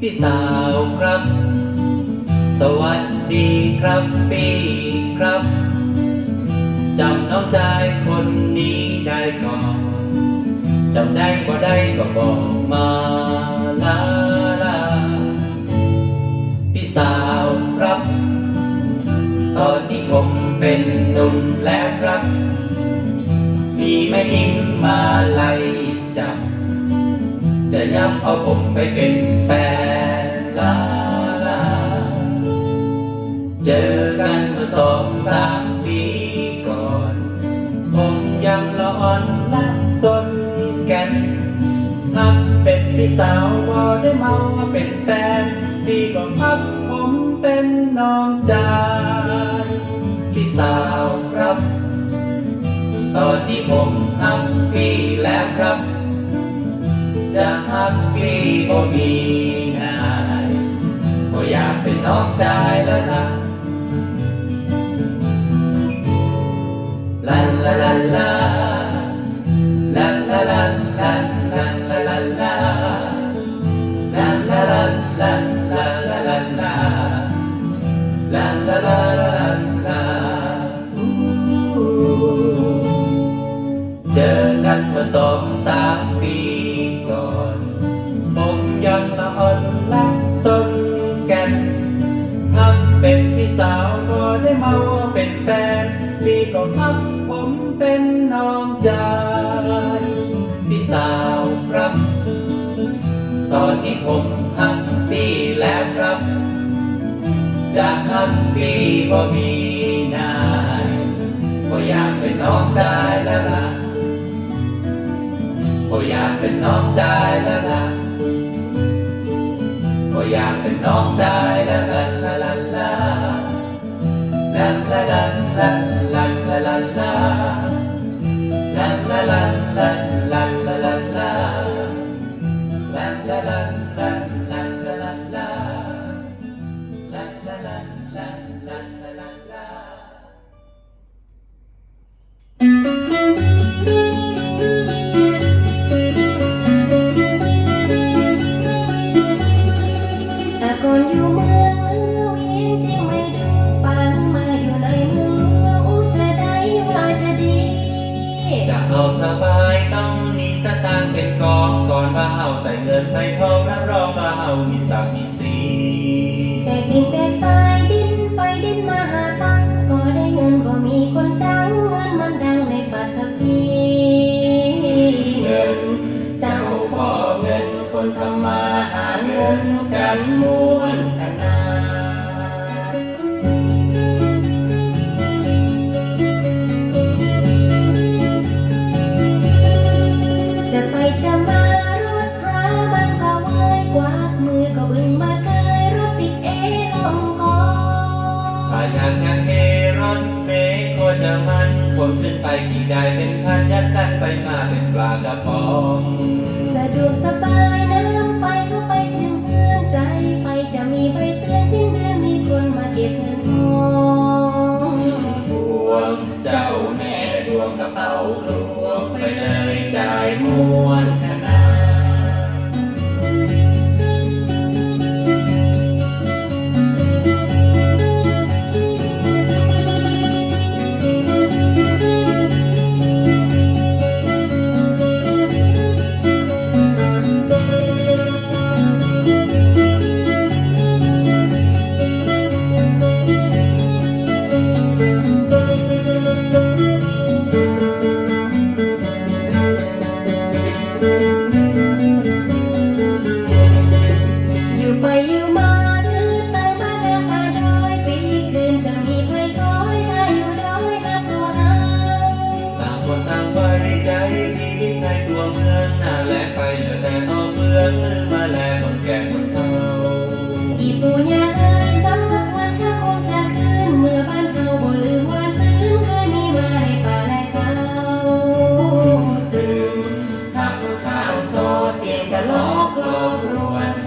พี่สาวครับ สวัสดีครับปีครับจำน้องใจคนนี้ได้ก่อนจำได้บ่ได้ก็บอก ไม่ยิ้มมาไล่จับ จะย้ำเอาผมไปเป็นแฟนลาลา เจอกันเมื่อสองสามปีก่อน ผมยังละอ่อนละสนกันพับเป็นพี่สาวพอได้มาเป็นแฟนดีกว่าพับผมเป็นน้องจานพี่สาวครับ ตอนนี้ผมฮักปี้แล้วครับ จะฮักปี้บ่มีนายก็อยากเป็นน้องใจแล้วนะลันลาลันลาลันลาลันลาลันลาลันลาลัลาลันลาื่อสองสามปีก่อนผมยังละอ่อนและสนกันทำเป็นพี่สาวก็ได้มาเป็นแฟนพี่ก็พับผมเป็นน้องจายพี่สาวครับ ตอนนี้ผมหักพี่แล้วครับ จะหักพี่บ่มีนายก็อยากเป็นน้องจายแล้วล่ะ็อยากเป็นน้องใจยละล่ะก็อยากเป็นน้องใจยละล่ะล่ะล่ะล่ะล่ะล่ะล่ะล่ะล่ะล่ะล่ะล่ะละละ จะเอาสบายต้องมีสตางค์เป็นกองก่อนว่าเฮาใส่เงินใส่ทองรับรองว่าเฮามีศักมีศรีแค่กินแบบสายดินไปดินมาหาตังค์พอได้เงินก็มีคนจ้างเงินมันดังในปัตตภีเงินเจ้าพ่อเงินคนทำมาหาเงินกันมวนขนา ถ้าอยากจะเฮรถเมย์ก็จะมันคนขึ้นไปขี่ได้เป็นพันยัดกันไปมาเป็นปลากระป๋องสะดวกสบายน้ำไฟเข้าไปถึงเพื่อนใจไปจะมีใบเตือนสิ้นเดือนมีคนมาเก็บเงินทองทวงเจ้าแม่ดวงกระเป๋าหลวงไปเลยจ่ายมว เสียงสะลอกโลกรวน